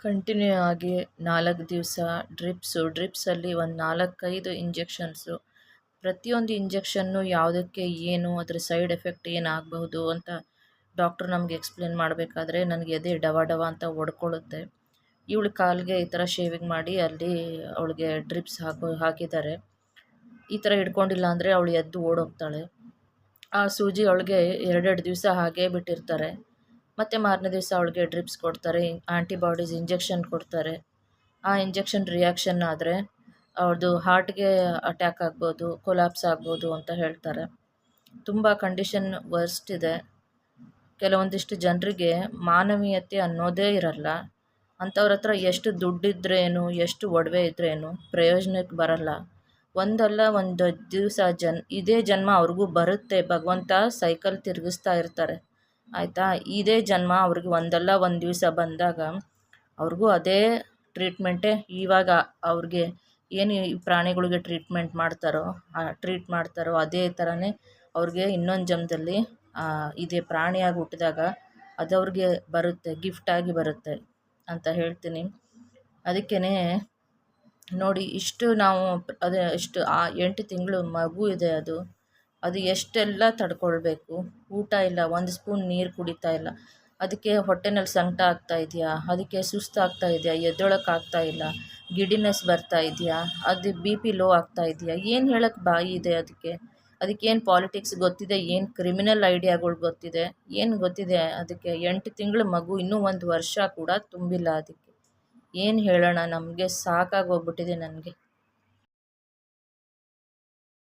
Continue ಆಗಿ ನಾಲ್ಕು ದಿವಸ ಡ್ರಿಪ್ಸು ಡ್ರಿಪ್ಸಲ್ಲಿ ಒಂದು ನಾಲ್ಕೈದು ಇಂಜೆಕ್ಷನ್ಸು ಪ್ರತಿಯೊಂದು ಇಂಜೆಕ್ಷನ್ನು ಯಾವುದಕ್ಕೆ ಏನು, ಅದ್ರ ಸೈಡ್ ಎಫೆಕ್ಟ್ ಏನಾಗಬಹುದು ಅಂತ ಡಾಕ್ಟ್ರು ನಮಗೆ ಎಕ್ಸ್ಪ್ಲೇನ್ ಮಾಡಬೇಕಾದ್ರೆ ನನಗೆ ಎದೆ ಡವ ಡವ ಅಂತ ಒಡ್ಕೊಳ್ಳುತ್ತೆ ಇವಳು ಕಾಲಿಗೆ ಈ ಥರ ಶೇವಿಂಗ್ ಮಾಡಿ ಅಲ್ಲಿ ಅವಳಿಗೆ ಡ್ರಿಪ್ಸ್ ಹಾಕೋ, ಹಾಕಿದ್ದಾರೆ. ಈ ಥರ ಹಿಡ್ಕೊಂಡಿಲ್ಲ ಅಂದರೆ ಅವಳು ಎದ್ದು ಓಡೋಗ್ತಾಳೆ. ಆ ಸೂಜಿ ಅವಳಿಗೆ ಎರಡೆರಡು ದಿವಸ ಹಾಗೇ ಬಿಟ್ಟಿರ್ತಾರೆ. ಮತ್ತು ಮಾರನೇ ದಿವಸ ಅವಳಿಗೆ ಡ್ರಿಪ್ಸ್ ಕೊಡ್ತಾರೆ ಆ್ಯಂಟಿಬಾಡೀಸ್ ಇಂಜೆಕ್ಷನ್ ಕೊಡ್ತಾರೆ. ಆ ಇಂಜೆಕ್ಷನ್ ರಿಯಾಕ್ಷನ್ ಆದರೆ ಅವ್ರದ್ದು ಹಾರ್ಟ್ಗೆ ಅಟ್ಯಾಕ್ ಆಗ್ಬೋದು ಕೊಲಾಪ್ಸ್ ಆಗ್ಬೋದು ಅಂತ ಹೇಳ್ತಾರೆ. ತುಂಬ ಕಂಡೀಷನ್ ವರ್ಸ್ಟ್ ಇದೆ. ಕೆಲವೊಂದಿಷ್ಟು ಜನರಿಗೆ ಮಾನವೀಯತೆ ಅನ್ನೋದೇ ಇರಲ್ಲ. ಅಂಥವ್ರ ಹತ್ರ ಎಷ್ಟು ದುಡ್ಡಿದ್ರೇನು, ಎಷ್ಟು ಒಡವೆ ಇದ್ರೇನು ಪ್ರಯೋಜನಕ್ಕೆ ಬರಲ್ಲ. ಒಂದಲ್ಲ ಒಂದು ದಿವಸ ಜನ್, ಇದೇ ಜನ್ಮ ಅವ್ರಿಗೂ ಬರುತ್ತೆ. ಭಗವಂತ ಸೈಕಲ್ ತಿರುಗಿಸ್ತಾ ಇರ್ತಾರೆ. ಆಯಿತಾ? ಇದೇ ಜನ್ಮ ಅವ್ರಿಗೆ ಒಂದಲ್ಲ ಒಂದು ದಿವಸ ಬಂದಾಗ ಅವ್ರಿಗೂ ಅದೇ ಟ್ರೀಟ್ಮೆಂಟೇ ಇವಾಗ ಅವ್ರಿಗೆ ಏನು ಈ ಪ್ರಾಣಿಗಳಿಗೆ ಟ್ರೀಟ್ಮೆಂಟ್ ಮಾಡ್ತಾರೋ ಟ್ರೀಟ್ ಮಾಡ್ತಾರೋ ಅದೇ ಥರನೇ ಅವ್ರಿಗೆ ಇನ್ನೊಂದು ಜನ್ಮದಲ್ಲಿ ಇದೇ ಪ್ರಾಣಿಯಾಗಿ ಹುಟ್ಟಿದಾಗ ಅದು ಅವ್ರಿಗೆ ಬರುತ್ತೆ ಗಿಫ್ಟಾಗಿ ಬರುತ್ತೆ ಅಂತ ಹೇಳ್ತೀನಿ. ಅದಕ್ಕೇ ನೋಡಿ, ಇಷ್ಟು ನಾವು ಅದೇ ಇಷ್ಟು ಆ ಎಂಟು ತಿಂಗಳು ಮಗು ಇದೆ ಅದು. ಅದು ಎಷ್ಟೆಲ್ಲ ತಡ್ಕೊಳ್ಬೇಕು? ಊಟ ಇಲ್ಲ, ಒಂದು ಸ್ಪೂನ್ ನೀರು ಕುಡಿತಾ ಇಲ್ಲ. ಅದಕ್ಕೆ ಹೊಟ್ಟೆನಲ್ಲಿ ಸಂಕಟ ಆಗ್ತಾ ಇದೆಯಾ? ಅದಕ್ಕೆ ಸುಸ್ತಾಗ್ತಾ ಇದೆಯಾ? ಎದ್ದೊಳಕ್ಕಾಗ್ತಾ ಇಲ್ಲ? ಗಿಡಿನೆಸ್ ಬರ್ತಾ ಇದೆಯಾ? ಅದು ಬಿ ಪಿ ಲೋ ಆಗ್ತಾ ಇದೆಯಾ? ಏನು ಹೇಳೋಕ್ಕೆ ಬಾಯಿ ಇದೆ ಅದಕ್ಕೆ? ಅದಕ್ಕೇನು ಪಾಲಿಟಿಕ್ಸ್ ಗೊತ್ತಿದೆ? ಏನು ಕ್ರಿಮಿನಲ್ ಐಡಿಯಾಗಳು ಗೊತ್ತಿದೆ? ಏನು ಗೊತ್ತಿದೆ ಅದಕ್ಕೆ? ಎಂಟು ತಿಂಗಳ ಮಗು, ಇನ್ನೂ ಒಂದು ವರ್ಷ ಕೂಡ ತುಂಬಿಲ್ಲ ಅದಕ್ಕೆ. ಏನು ಹೇಳೋಣ? ನಮಗೆ ಸಾಕಾಗೋಗ್ಬಿಟ್ಟಿದೆ ನನಗೆ.